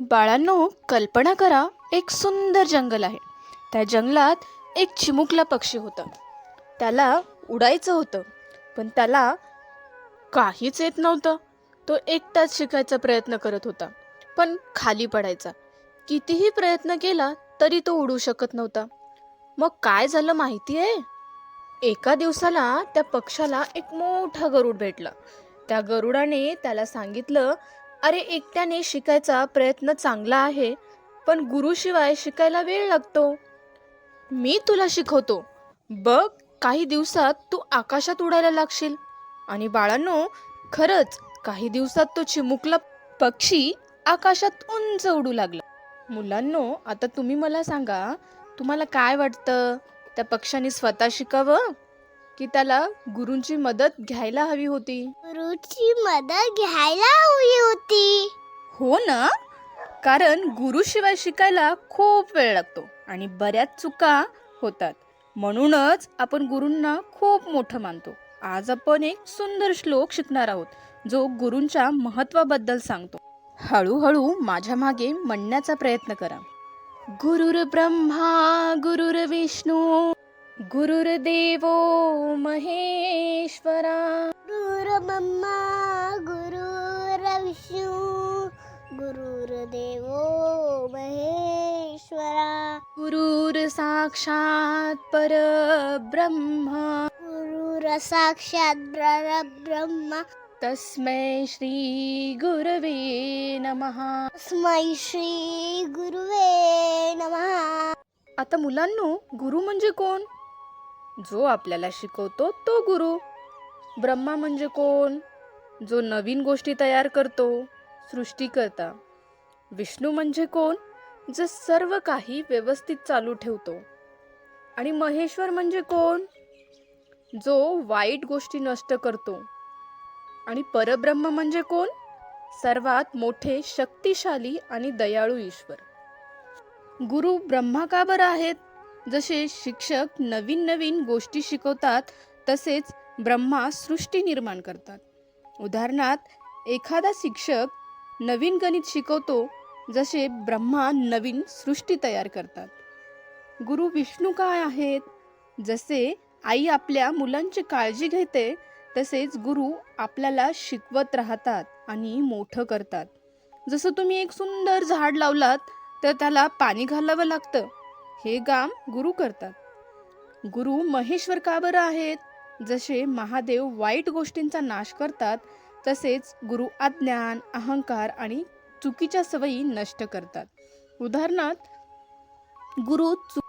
बाळांनो कल्पना करा एक सुंदर जंगल आहे. त्या जंगलात एक चिमुकला पक्षी होता. त्याला उडायचं होतं पण त्याला काहीच येत नव्हतं. तो एकटाच शिकायचा प्रयत्न करत होता पण खाली पडायचा. कितीही प्रयत्न केला तरी तो उडू शकत नव्हता. मग काय झालं माहिती आहे एका दिवसाला त्या पक्षाला एक मोठा गरुड भेटला. त्या गरुडाने त्याला सांगितलं अरे एकट्याने शिकायचा प्रयत्न चांगला आहे पण गुरुशिवाय शिकायला वेळ लागतो. मी तुला शिकवतो. बघ काही दिवसात तू आकाशात उडायला लागशील. आणि बाळांनो खरंच काही दिवसात तो चिमुकला पक्षी आकाशात उंच उडू लागला. मुलांनो आता तुम्ही मला सांगा तुम्हाला काय वाटतं? त्या पक्षाने स्वतः शिकावं? की त्याला गुरूंची मदत घ्यायला हवी होती? गुरुची मदत घ्यायला हवी हो ना? कारण गुरुशिवाय शिकायला खूप वेळ लागतो आणि बऱ्याच चुका होतात. म्हणूनच आपण गुरूंना खूप मोठं मानतो. आज आपण एक सुंदर श्लोक शिकणार आहोत जो गुरूंच्या महत्वाबद्दल सांगतो. हळूहळू माझ्या मागे म्हणण्याचा प्रयत्न करा. गुरुर ब्रह्मा गुरुर विष्णू गुरुर्देवो महेश्वरा. गुरु ब्रह्मा गुरु देवो महेश्वरा। गुरुर साक्षात परब्रह्म। गुरुर साक्षात ब्रह्मा तस्मै श्री गुरवे नमः। तस्मै श्री गुरुवे नमः। आता मुलांनो गुरु म्हणजे कोण? जो आपल्याला शिकवतो तो गुरु. ब्रह्मा म्हणजे कोण? जो नवीन गोष्टी तयार करतो सृष्टी करता. विष्णू म्हणजे कोण? जो सर्व काही व्यवस्थित चालू ठेवतो. आणि महेश्वर म्हणजे कोण? जो वाईट गोष्टी नष्ट करतो. आणि परब्रह्म म्हणजे कोण? सर्वात मोठे शक्तिशाली आणि दयाळू ईश्वर. गुरु ब्रह्मा का बरं आहेत? जसे शिक्षक नवीन नवीन गोष्टी शिकवतात तसेच ब्रह्मा सृष्टी निर्माण करतात. उदाहरणार्थ एखादा शिक्षक नवीन गणित शिकवतो जसे ब्रह्मा नवीन सृष्टी तयार करतात. गुरु विष्णू काय आहेत? जसे आई आपल्या मुलांची काळजी घेते तसेच गुरु आपल्याला शिकवत राहतात आणि मोठं करतात. जसं तुम्ही एक सुंदर झाड लावलात तर त्याला पाणी घालावं लागतं. हे काम गुरु करतात. गुरु महेश्वर का बरं आहेत? जसे महादेव वाईट गोष्टींचा नाश करतात तसेच गुरु अज्ञान अहंकार आणि चुकीच्या सवयी नष्ट करतात. उदाहरणार्थ गुरु चु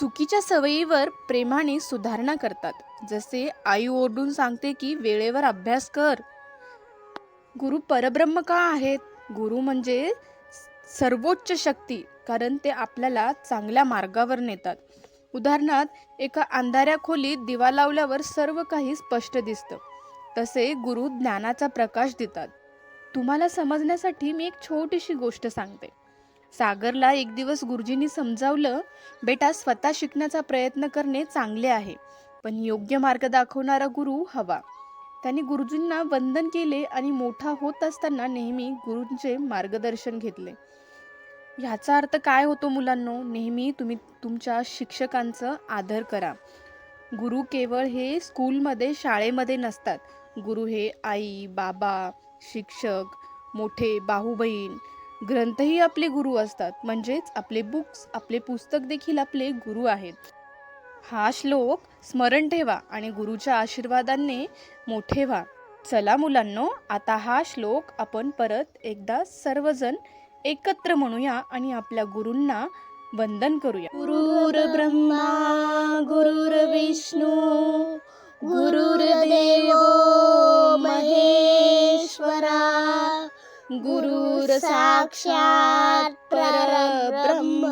चुकीच्या सवयीवर प्रेमाने सुधारणा करतात. जसे आई ओरडून सांगते की वेळेवर अभ्यास कर. गुरु परब्रह्म का आहेत? गुरु म्हणजे सर्वोच्च शक्ती कारण ते आपल्याला चांगल्या मार्गावर नेतात. उदाहरणार्थ एका अंधाऱ्या खोलीत दिवा लावल्यावर सर्व काही स्पष्ट दिसतं. तसे गुरु ज्ञानाचा प्रकाश देतात. तुम्हाला समजण्यासाठी मी एक छोटीशी गोष्ट सांगते. सागरला एक दिवस गुरुजींनी समजावलं बेटा स्वतः शिकण्याचा प्रयत्न करणे चांगले आहे पण योग्य मार्ग दाखवणारा गुरु हवा. त्यांनी गुरुजींना वंदन केले आणि मोठा होत असताना नेहमी गुरूंचे मार्गदर्शन घेतले. ह्याचा अर्थ काय होतो मुलांनो? नेहमी तुम्ही तुमच्या शिक्षकांचं आदर करा. गुरु केवळ हे स्कूलमध्ये शाळेमध्ये नसतात. गुरु हे आई बाबा शिक्षक मोठे भाऊ बहीण ग्रंथही आपले गुरु असतात. म्हणजेच आपले बुक्स आपले पुस्तक देखील आपले गुरु आहेत. हा श्लोक स्मरण ठेवा आणि गुरुच्या आशीर्वादाने मोठे व्हा. चला मुलांनो आता हा श्लोक आपण परत एकदा सर्वजण एकत्र म्हणूया आणि आपल्या गुरूंना वंदन करूया. गुरुर ब्रह्मा गुरुर गुरुर साक्षात परब्रह्म।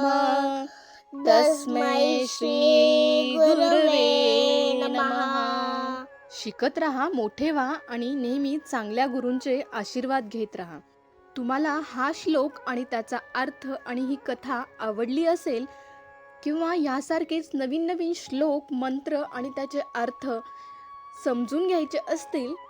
तस्मै श्री गुरुवे नमः। शिकत राहा मोठे व्हा आणि नेहमी चांगल्या गुरूंचे आशीर्वाद घेत राहा. तुम्हाला हा श्लोक आणि त्याचा अर्थ आणि ही कथा आवडली असेल किंवा यासारखेच नवीन नवीन श्लोक मंत्र आणि त्याचे अर्थ समजून घ्यायचे असतील